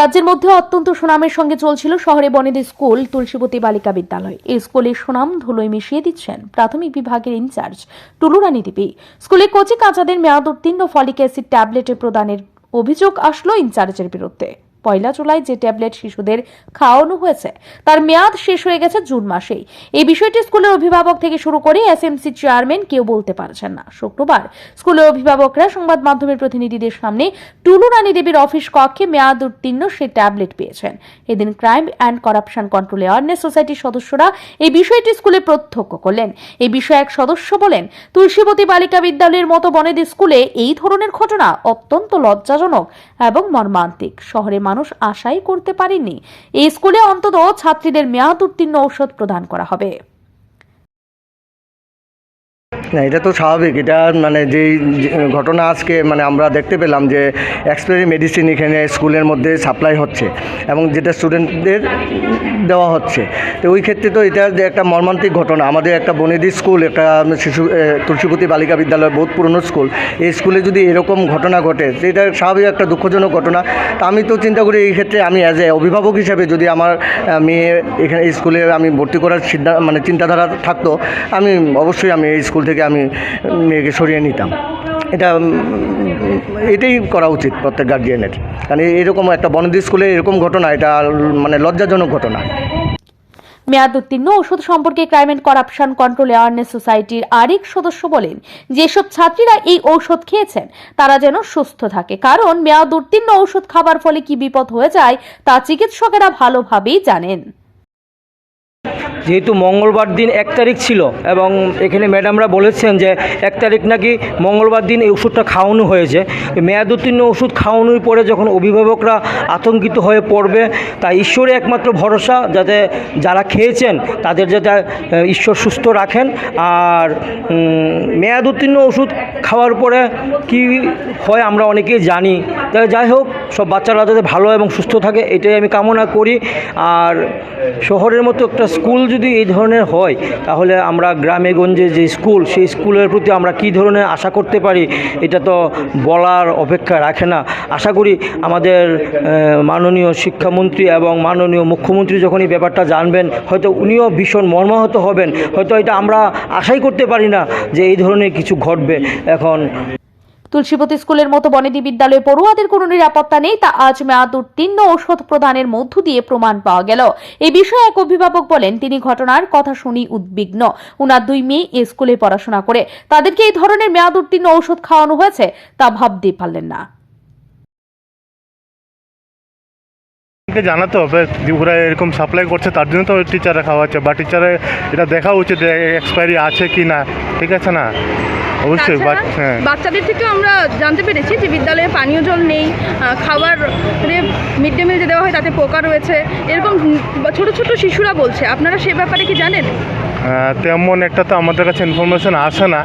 রাজ্যের মধ্যে অত্যন্ত সুনামের সঙ্গে চলছিল শহরে বনেদি স্কুল, তুলসীবতী বালিকা বিদ্যালয়। এই স্কুলের সুনাম ধুলোয় মিশিয়ে দিচ্ছেন প্রাথমিক বিভাগের ইনচার্জ টুলুরানি দেবী স্কুলে কচি কাঁচাদের মেয়াদ উত্তীর্ণ ফলিক অ্যাসিড ট্যাবলেটে প্রদানের অভিযোগ আসলো ইনচার্জের বিরুদ্ধে। পয়লা জুলাই যে ট্যাবলেট শিশুদের খাওয়ানো হয়েছে, তার মেয়াদ শেষ হয়ে গেছে জুন মাসেই। এই বিষয়টি স্কুলের অভিভাবক থেকে শুরু করে এসএমসি চেয়ারম্যান কেউ বলতে পারছেন না। শুক্রবার স্কুলের অভিভাবকরা সংবাদ মাধ্যমের প্রতিনিধিদের সামনে টুলু রানী দেবীর অফিস কক্ষে মেয়াদ উত্তীর্ণ সেই ট্যাবলেট পেয়েছেন। এদিন crime and corruption control awareness সোসাইটির সদস্যরা এই বিষয়টি স্কুলে প্রত্যক্ষ করলেন। এই বিষয়ে এক সদস্য বলেন, তুলসীবতী বালিকা বিদ্যালয়ের মতো বনেদি স্কুলে এই ধরনের ঘটনা অত্যন্ত লজ্জাজনক এবং মর্মান্তিক। শহরে মানুষ আশাই করতে পারেনি। এই স্কুলে অন্তত ছাত্রীদের মেয়াদ উত্তীর্ণ ঔষধ প্রদান করা হবে। না, এটা তো স্বাভাবিক। এটা মানে যেই ঘটনা আজকে মানে আমরা দেখতে পেলাম যে এক্সপায়ারি মেডিসিন এখানে স্কুলের মধ্যে সাপ্লাই হচ্ছে এবং যেটা স্টুডেন্টদের দেওয়া হচ্ছে। তো ওই ক্ষেত্রে তো এটা যে একটা মর্মান্তিক ঘটনা। আমাদের একটা বনেদি স্কুল, একটা শিশু তুলসীপতি বালিকা বিদ্যালয়, বহুত পুরনো স্কুল। এই স্কুলে যদি এরকম ঘটনা ঘটে এটা স্বাভাবিক একটা দুঃখজনক ঘটনা। তা আমি তো চিন্তা করি এই ক্ষেত্রে আমি অ্যাজ এ অভিভাবক হিসেবে যদি আমার মেয়ে এখানে স্কুলে আমি ভর্তি করার সিদ্ধান্ত মানে চিন্তাধারা থাকতো, আমি অবশ্যই আমি এই স্কুল থেকে আমি মেয়েকে সরিয়ে নিতাম। এটা এটাই করা উচিত প্রত্যেক গার্জিয়ানের কারণ এরকম একটা বনদি স্কুলে এরকম ঘটনা, এটা মানে লজ্জাজনক ঘটনা। মেয়াদ উত্তীর্ণ, ওষুধ সম্পর্কে crime and corruption control awareness সোসাইটির আরেক সদস্য বলেন, যেসব ছাত্রীরা এই ঔষধ খেয়েছেন, তারা যেন সুস্থ থাকে। কারণ, মেয়াদ উত্তীর্ণ ঔষধ খাবার ফলে কি বিপদ হয়ে যায়, তা চিকিৎসকেরা ভালোভাবেই জানেন। যেহেতু মঙ্গলবার দিন এক তারিখ ছিল এবং এখানে ম্যাডামরা বলেছেন যে এক তারিখ নাকি মঙ্গলবার দিন এই ওষুধটা খাওয়ানো হয়েছে। মেয়াদ উত্তীর্ণ ওষুধ খাওয়ানোর পরে যখন অভিভাবকরা আতঙ্কিত হয়ে পড়বে তা ঈশ্বরে একমাত্র ভরসা যাতে যারা খেয়েছেন তাদের যাতে ঈশ্বর সুস্থ রাখেন। আর মেয়াদ উত্তীর্ণ ওষুধ খাওয়ার পরে কি হয় আমরা অনেকেই জানি। তাহলে যাই হোক, সব বাচ্চারা যাতে ভালো এবং সুস্থ থাকে, এটাই আমি কামনা করি। আর শহরের মতো একটা স্কুল যদি এই ধরনের হয়, তাহলে আমরা গ্রামে গঞ্জে যে স্কুল, সেই স্কুলের প্রতি আমরা কী ধরনের আশা করতে পারি, এটা তো বলার অপেক্ষা রাখে না। আশা করি আমাদের মাননীয় শিক্ষামন্ত্রী এবং মাননীয় মুখ্যমন্ত্রী যখন এই ব্যাপারটা জানবেন, হয়তো উনিও ভীষণ মর্মাহত হবেন। হয়তো এটা আমরা আশাই করতে পারি না যে এই ধরনের কিছু ঘটবে। এখন তুলসীপতি স্কুলের মতো বনেদি বিদ্যালয়ে পড়ুয়াদের কোনো নিরাপত্তা নেই, তা আজ মেয়াদ উত্তীর্ণ ঔষধ প্রদানের মধ্য দিয়ে প্রমাণ পাওয়া গেল। এ বিষয়ে এক অভিভাবক বলেন, তিনি ঘটনার কথা শুনি উদ্বিগ্ন। উনার দুই মেয়ে এ স্কুলে পড়াশোনা করে। তাদেরকে এই ধরনের মেয়াদ উত্তীর্ণ ঔষধ খাওয়ানো হয়েছে, তা ভাবতেই পারলেন না। কে জানাতে হবে যে ওরা এরকম সাপ্লাই করছে তার জন্য তো টিচাররা খাওয়াচ্ছে বা টিচারে এটা দেখা উচিত এক্সপায়ারি আছে কি না ঠিক আছে না? অবশ্যই হ্যাঁ। বাচ্চাদের থেকেও আমরা জানতে পেরেছি যে বিদ্যালয়ে পানীয় জল নেই খাবার মিড ডে মিল যে দেওয়া হয় তাতে পোকা রয়েছে এরকম ছোট ছোট শিশুরা বলছে আপনারা সে ব্যাপারে কি জানেন? তেমন একটা তো আমাদের কাছে ইনফরমেশন আসে না।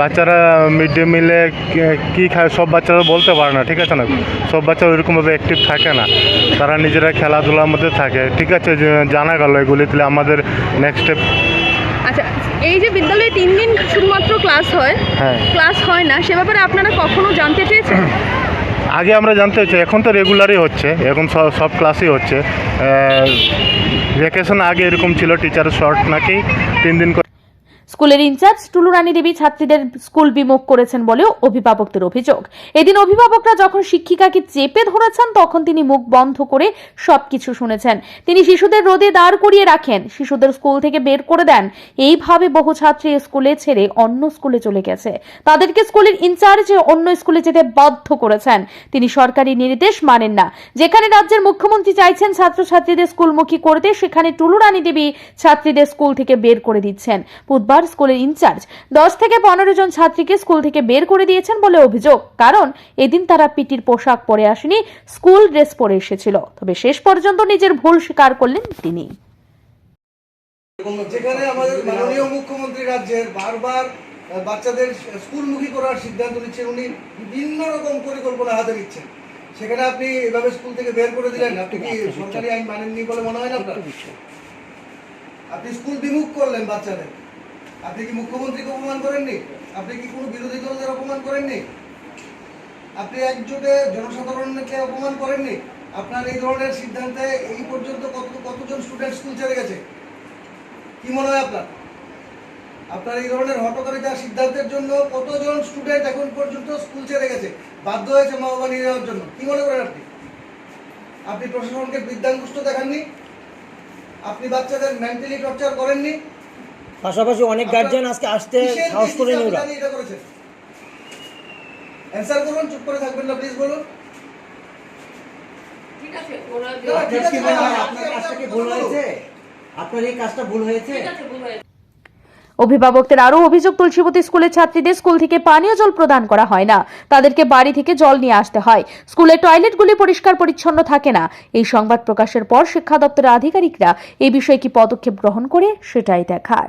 বাচ্চারা মিড ডে মিলে কী খায় সব বাচ্চারা বলতে পারে না ঠিক আছে না? সব বাচ্চা ওইরকমভাবে অ্যাক্টিভ থাকে না। তারা নিজেরা খেলাধুলার মধ্যে থাকে ঠিক আছে? জানা গেল এগুলি তাহলে আমাদের নেক্সট স্টেপ আচ্ছা এই যে বিদ্যালয়ে তিন দিন শুধুমাত্র ক্লাস হয় হ্যাঁ। ক্লাস হয় না সে ব্যাপারে আপনারা কখনো জানতে চেয়েছেন? আগে আমরা জানতে চাই এখন তো রেগুলারই হচ্ছে এখন সব সব ক্লাসই হচ্ছে। ভ্যাকেশন আগে এরকম ছিল টিচার শর্ট নাকি তিন দিন স্কুলের ইনচার্জ টুলুরানী দেবী ছাত্রীদের স্কুল বিমুখ করেছেন বলেও অভিভাবকদের অভিযোগ। এদিন অভিভাবকরা যখন শিক্ষিকাকে চেপে ধরেছেন, তখন তিনি মুখ বন্ধ করে সবকিছু শুনেছেন। তিনি শিশুদের রোদে দাঁড় করিয়ে রাখেন, শিশুদের স্কুল থেকে বের করে দেন। এইভাবে বহু ছাত্রী স্কুলে ছেড়ে অন্য স্কুলে চলে গেছে। তাদেরকে স্কুলের ইনচার্জ অন্য স্কুলে যেতে বাধ্য করেছেন। তিনি সরকারি নির্দেশ মানেন না। যেখানে রাজ্যের মুখ্যমন্ত্রী চাইছেন ছাত্রছাত্রীদের স্কুলমুখী করতে, সেখানে টুলুরানী দেবী ছাত্রীদের স্কুল থেকে বের করে দিচ্ছেন। বুধবার স্কুলের ইনচার্জ। দশ থেকে পনেরো জন ছাত্রীকে স্কুল থেকে বের করে দিয়েছেন বলে অভিযোগ। কারণ এদিন তারা পিটির পোশাক পরে আসেনি স্কুল ড্রেস পরে এসেছিল। তবে শেষ পর্যন্ত নিজের ভুল স্বীকার করলেন তিনি। যেখানে আমাদের মাননীয় মুখ্যমন্ত্রী রাজ্যের বারবার বাচ্চাদের স্কুলমুখী করার সিদ্ধান্ত নিচ্ছেন উনি বিভিন্ন রকম পরিকল্পনা হাতে নিচ্ছেন। সেখানে আপনি এভাবে স্কুল থেকে বের করে দিলেন আপনি কি সরকারি আইন মানেননি বলে মনে হয় না আপনার? আপনি স্কুল বিমুখ করলেন বাচ্চাদের। আপনি কি মুখ্যমন্ত্রীকে অপমান করেননি? আপনি কি কোনো বিরোধী দলদের অপমান করেননি? আপনি একজোটে জনসাধারণকে অপমান করেননি? আপনার এই ধরনের সিদ্ধান্তে এই পর্যন্ত কত কতজন স্টুডেন্ট স্কুল ছেড়ে গেছে? কি মনে হয় আপনার? আপনার এই ধরনের হটকারিতার সিদ্ধান্তের জন্য কতজন স্টুডেন্ট এখন পর্যন্ত স্কুল ছেড়ে গেছে? বাধ্য হয়েছে মা বাবা নিয়ে যাওয়ার জন্য। কি মনে করেন আপনি? আপনি প্রশাসনকে বিদ্যাঙ্গুষ্ট দেখাননি? আপনি বাচ্চাদের মেন্টালি টর্চার করেননি? পাশাপাশি অনেক গার্জিয়ান আজকে আসতে সাহস করেনি আপনি ওরা। এটা করেছেন? অ্যান্সার করুন চুপ করে থাকবেন না প্লিজ বলুন। আপনার আপনি কি ভুল হয়েছে? আপনার এই কাজটা ভুল হয়েছে? ঠিক আছে ভুল হয়েছে। অভিভাবকদের আরও অভিযোগ তুলসীবতী স্কুলের ছাত্রীদের স্কুল থেকে পানীয় জল প্রদান করা হয় না। তাদেরকে বাড়ি থেকে জল নিয়ে আসতে হয়। স্কুলের টয়লেটগুলি পরিষ্কার পরিচ্ছন্ন থাকে না। এই সংবাদ প্রকাশের পর শিক্ষা দপ্তরের আধিকারিকরা এই বিষয়ে কি পদক্ষেপ গ্রহণ করে সেটাই দেখার।